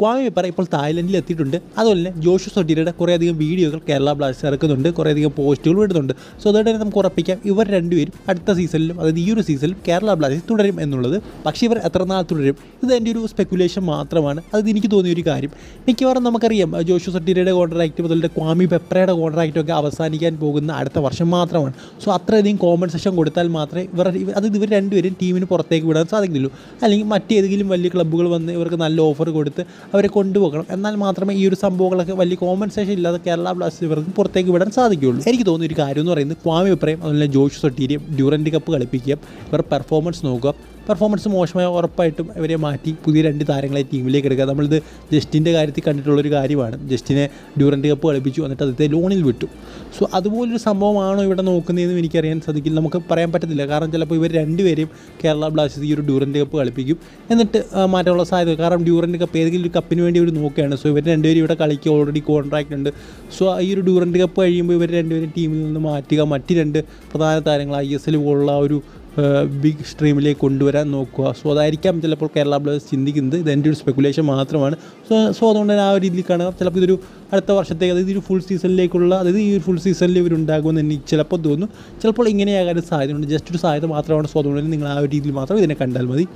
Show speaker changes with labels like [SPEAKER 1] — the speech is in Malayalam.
[SPEAKER 1] ക്വാമി പെപ്പറ ഇപ്പോൾ തായ്ലൻഡിൽ എത്തിയിട്ടുണ്ട് അതുപോലെ തന്നെ ജോഷു സൊട്ടീരയുടെ കുറേയധികം വീഡിയോകൾ കേരള ബ്ലാസ്റ്റേഴ്സ് ഇറക്കുന്നുണ്ട്. കുറേയധികം പോസ്റ്റുകൾ വിടുന്നുണ്ട് സോ അതുകൊണ്ട് തന്നെ നമുക്ക് ഉറപ്പിക്കാം ഇവർ രണ്ടുപേരും അടുത്ത സീസണിലും അതായത് ഈ ഒരു സീസണിലും കേരള ബ്ലാസ്റ്റേഴ്സ് തുടരും എന്നുള്ളത്. പക്ഷേ ഇവർ എത്ര നാൾ തുടരും? ഇത് എന്റെ ഒരു സ്പെക്കുലേഷൻ മാത്രമാണ്. അത് എനിക്ക് തോന്നിയ ഒരു കാര്യം. മിക്കവാറും നമുക്കറിയാം ജോഷു സട്ടീരയുടെ കോൺട്രാക്റ്റ് മുതൽ ക്വാമി പെപ്രയുടെ കോൺട്രാക്റ്റൊക്കെ അവസാനിക്കാൻ പോകുന്ന അടുത്ത വർഷം മാത്രമാണ്. സോ അത്രയധികം കോമ്പൻസേഷൻ കൊടുത്താൽ മാത്രമേ ഇവർ- അത് ഇവർ രണ്ടുപേരും ടീമിന് പുറത്തേക്ക് വിടാൻ സാധിക്കുന്നുള്ളൂ അല്ലെങ്കിൽ മറ്റേതെങ്കിലും വലിയ ക്ലബ്ബുകൾ വന്ന് ഇവർക്ക് നല്ല ഓഫർ കൊടുത്ത് അവരെ കൊണ്ടുപോകണം. എന്നാൽ മാത്രമേ ഈ ഒരു സംഭവങ്ങളൊക്കെ വലിയ കോമ്പൻസേഷൻ ഇല്ലാതെ കേരള ബ്ലാസ്റ്റേഴ്സ് ഇവർക്ക് പുറത്തേക്ക് വിടാൻ സാധിക്കുകയുള്ളൂ. എനിക്ക് തോന്നുന്ന ഒരു കാര്യം എന്ന് പറയുന്നത് ക്വാമി അഭിപ്രായം അതുപോലെ ജോഷ് സട്ടീരിയും ഡ്യൂറന്റ് കപ്പ് കളിപ്പിക്കുക ഇവർ പെർഫോമൻസ് നോക്കുക. പെർഫോമൻസ് മോശമായ ഉറപ്പായിട്ടും ഇവരെ മാറ്റി പുതിയ രണ്ട് താരങ്ങളെ ടീമിലേക്ക് എടുക്കുക. നമ്മളിത് ജസ്റ്റിന്റെ കാര്യത്തിൽ കണ്ടിട്ടുള്ളൊരു കാര്യമാണ്. ജസ്റ്റിനെ ഡ്യൂറന്റ് കപ്പ് കളിപ്പിച്ചു എന്നിട്ട് അദ്ദേഹത്തെ ലോണിൽ വിട്ടു. സോ അതുപോലൊരു സംഭവമാണോ ഇവിടെ നോക്കുന്നതെന്ന് എനിക്കറിയാൻ സാധിക്കില്ല. നമുക്ക് പറയാൻ പറ്റത്തില്ല. കാരണം ചിലപ്പോൾ ഇവർ രണ്ടുപേരെയും കേരള ബ്ലാസ്റ്റേഴ്സ് ഈ ഒരു ഡ്യൂറന്റ് കപ്പ് കളിപ്പിക്കും. എന്നിട്ട് മാറ്റാനുള്ള സാധ്യത കാരണം ഡ്യൂറന്റ് കപ്പ് ഏതെങ്കിലും ഒരു കപ്പിന് വേണ്ടി ഇവർ നോക്കുകയാണ്. സോ ഇവർ രണ്ടുപേരും ഇവിടെ കളിക്ക് ഓൾറെഡി കോൺട്രാക്റ്റ് ഉണ്ട്. സോ ഈ ഒരു ഡ്യൂറന്റ് കപ്പ് കഴിയുമ്പോൾ ഇവർ രണ്ടുപേരും ടീമിൽ നിന്ന് മാറ്റുക. മറ്റ് രണ്ട് പ്രധാന താരങ്ങൾ ഐ എസ് എൽ പോലുള്ള ഒരു ബിഗ് സ്ട്രീമിലേക്ക് കൊണ്ടുവരാൻ നോക്കുക. സോ അതായിരിക്കാം ചിലപ്പോൾ കേരള ബ്ലാസ്റ്റേഴ്സ് ചിന്തിക്കുന്നത്. ഇത് എന്റെ ഒരു സ്പെക്കുലേഷൻ മാത്രമാണ്. സോ സോ അതുകൊണ്ട് തന്നെ ആ ഒരു രീതിയിൽ കാണുക. ചിലപ്പോൾ ഇതൊരു അടുത്ത വർഷത്തേക്ക് അതായത് ഇതൊരു ഫുൾ സീസണിലേക്കുള്ള അതായത് ഈ ഒരു ഫുൾ സീസണിൽ ഇവരുണ്ടാകുമെന്ന് എനിക്ക് ചിലപ്പോൾ തോന്നുന്നു ചിലപ്പോൾ ഇങ്ങനെയാകാൻ സാധ്യതയുണ്ട്. ജസ്റ്റ് ഒരു സാധ്യത മാത്രമാണ്. സോ അതുകൊണ്ട് തന്നെ നിങ്ങൾ ആ ഒരു രീതിയിൽ മാത്രം ഇതിനെ കണ്ടാൽ മതി.